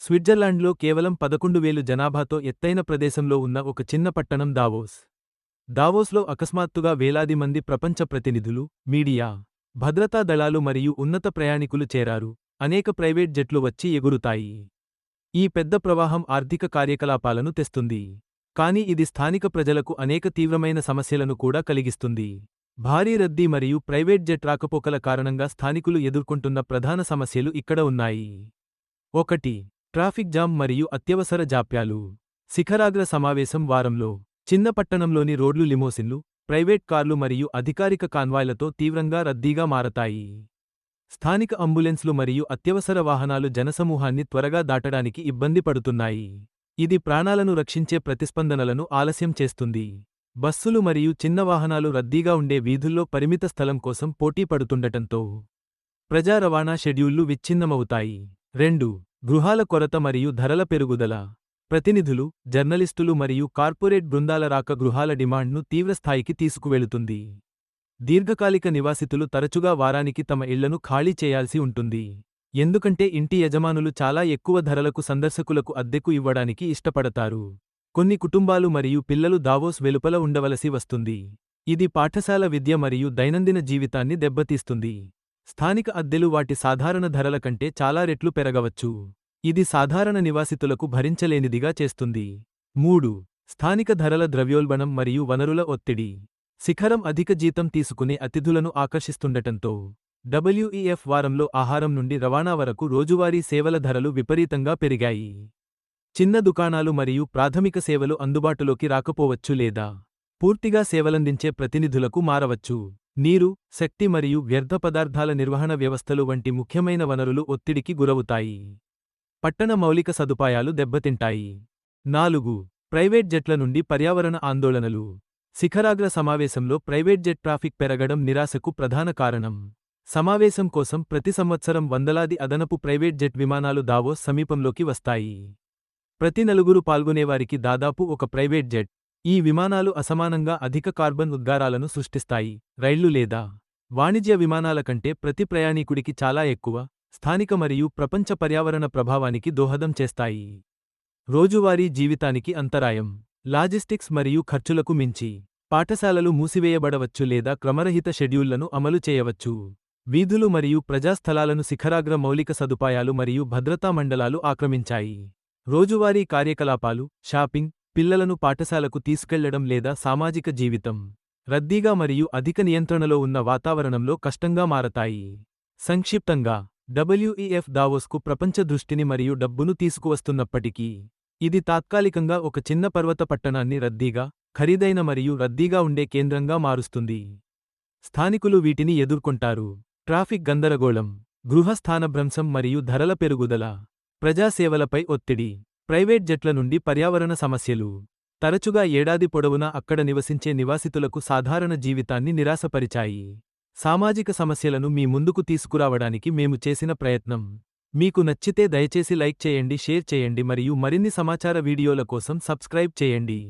స్విట్జర్లాండ్లో కేవలం పదకొండు వేలు జనాభాతో ఎత్తైన ప్రదేశంలో ఉన్న ఒక చిన్న పట్టణం దావోస్. దావోస్లో అకస్మాత్తుగా వేలాది మంది ప్రపంచ ప్రతినిధులు మీడియా భద్రతా దళాలు మరియు ఉన్నత ప్రయాణికులు చేరారు. అనేక ప్రైవేట్ జెట్లు వచ్చి ఎగురుతాయి. ఈ పెద్ద ప్రవాహం ఆర్థిక కార్యకలాపాలను తెస్తుంది. కాని ఇది స్థానిక ప్రజలకు అనేక తీవ్రమైన సమస్యలను కూడా కలిగిస్తుంది. భారీ రద్దీ మరియు ప్రైవేట్ జెట్ రాకపోకల కారణంగా స్థానికులు ఎదుర్కొంటున్న ప్రధాన సమస్యలు ఇక్కడ ఉన్నాయి. ఒకటి ట్రాఫిక్ జామ్ మరియు అత్యవసర జాప్యాలు. శిఖరాగ్ర సమావేశం వారంలో చిన్న పట్టణంలోని రోడ్లు లిమోసిన్లు ప్రైవేట్ కార్లు మరియు అధికారిక కాన్వాయ్లతో తీవ్రంగా రద్దీగా మారతాయి. స్థానిక అంబులెన్స్లు మరియు అత్యవసర వాహనాలు జనసమూహాన్ని త్వరగా దాటడానికి ఇబ్బంది పడుతున్నాయి. ఇది ప్రాణాలను రక్షించే ప్రతిస్పందనలను ఆలస్యం చేస్తుంది. బస్సులు మరియు చిన్న వాహనాలు రద్దీగా ఉండే వీధుల్లో పరిమిత స్థలం కోసం పోటీ పడుతుండటంతో ప్రజా రవాణా షెడ్యూళ్ళు విచ్ఛిన్నమవుతాయి. రెండు గృహాల కొరత మరియు ధరల పెరుగుదల. ప్రతినిధులు జర్నలిస్టులు మరియు కార్పొరేట్ బృందాల రాక గృహాల డిమాండ్ను తీవ్రస్థాయికి తీసుకువెళుతుంది. దీర్ఘకాలిక నివాసితులు తరచుగా వారానికి తమ ఇళ్ళను ఖాళీ చేయాల్సి ఉంటుంది. ఎందుకంటే ఇంటి యజమానులు చాలా ఎక్కువ ధరలకు సందర్శకులకు అద్దెకు ఇవ్వడానికి ఇష్టపడతారు. కొన్ని కుటుంబాలు మరియు పిల్లలు దావోస్ వెలుపల ఉండవలసి వస్తుంది. ఇది పాఠశాల విద్య మరియు దైనందిన జీవితాన్ని దెబ్బతీస్తుంది. స్థానిక అద్దెలు వాటి సాధారణ ధరల కంటే చాలా రెట్లు పెరగవచ్చు. ఇది సాధారణ నివాసితులకు భరించలేనిదిగా చేస్తుంది. మూడు. స్థానిక ధరల ద్రవ్యోల్బణం మరియు వనరుల ఒత్తిడి. శిఖరం అధిక జీతం తీసుకునే అతిథులను ఆకర్షిస్తుండటంతో డబ్ల్యూఈఎఫ్ వారంలో ఆహారం నుండి రవాణా వరకు రోజువారీ సేవల ధరలు విపరీతంగా పెరిగాయి. చిన్న దుకాణాలు మరియు ప్రాథమిక సేవలు అందుబాటులోకి రాకపోవచ్చు లేదా పూర్తిగా సేవలందించే ప్రతినిధులకు మారవచ్చు. నీరు శక్తి మరియు వ్యర్థ పదార్థాల నిర్వహణ వ్యవస్థలు వంటి ముఖ్యమైన వనరులు ఒత్తిడికి గురవుతాయి. పట్టణ మౌలిక సదుపాయాలు దెబ్బతింటాయి. నాలుగు ప్రైవేట్ జెట్ల నుండి పర్యావరణ ఆందోళనలు. శిఖరాగ్ర సమావేశంలో ప్రైవేట్ జెట్ ట్రాఫిక్ పెరగడం నిరాశకు ప్రధాన కారణం. సమావేశం కోసం ప్రతి సంవత్సరం వందలాది అదనపు ప్రైవేట్ జెట్ విమానాలు దావోస్ సమీపంలోకి వస్తాయి. ప్రతి నలుగురు పాల్గొనేవారికి దాదాపు ఒక ప్రైవేట్ జెట్. ఈ విమానాలు అసమానంగా అధిక కార్బన్ ఉద్గారాలను సృష్టిస్తాయి. రైళ్ళు లేదా వాణిజ్య విమానాల కంటే ప్రతి ప్రయాణీకుడికి చాలా ఎక్కువ స్థానిక మరియు ప్రపంచ పర్యావరణ ప్రభావానికి దోహదం చేస్తాయి. రోజువారీ జీవితానికి అంతరాయం లాజిస్టిక్స్ మరియు ఖర్చులకు మించి పాఠశాలలు మూసివేయబడవచ్చు లేదా క్రమరహిత షెడ్యూళ్ళను అమలు చేయవచ్చు. వీధులు మరియు ప్రజాస్థలాలను శిఖరాగ్ర మౌలిక సదుపాయాలు మరియు భద్రతా మండలాలు ఆక్రమించాయి. రోజువారీ కార్యకలాపాలు షాపింగ్ పిల్లలను పాఠశాలకు తీసుకెళ్ళడం లేదా సామాజిక జీవితం రద్దీగా మరియు అధిక నియంత్రణలో ఉన్న వాతావరణంలో కష్టంగా మారతాయి. సంక్షిప్తంగా డబ్ల్యూఈఎఫ్ దావోస్కు ప్రపంచ దృష్టిని మరియు డబ్బును తీసుకువస్తున్నప్పటికీ ఇది తాత్కాలికంగా ఒక చిన్న పర్వత పట్టణాన్ని రద్దీగా ఖరీదైన మరియు రద్దీగా ఉండే కేంద్రంగా మారుస్తుంది. స్థానికులు వీటిని ఎదుర్కొంటారు. ట్రాఫిక్ గందరగోళం గృహస్థానభ్రంశం మరియు ధరల పెరుగుదల ప్రజాసేవలపై ఒత్తిడి. ప్రైవేట్ జెట్ల నుండి పర్యావరణ సమస్యలు. తరచుగా ఏడాది పొడవునా అక్కడ నివసించే నివాసితులకు సాధారణ జీవితాన్ని నిరాశపరిచాయి. సామాజిక సమస్యలను మీ ముందుకు తీసుకురావడానికి మేము చేసిన ప్రయత్నం. మీకు నచ్చితే దయచేసి లైక్ చేయండి షేర్ చేయండి మరియు మరిన్ని సమాచార వీడియోల కోసం సబ్స్క్రైబ్ చేయండి.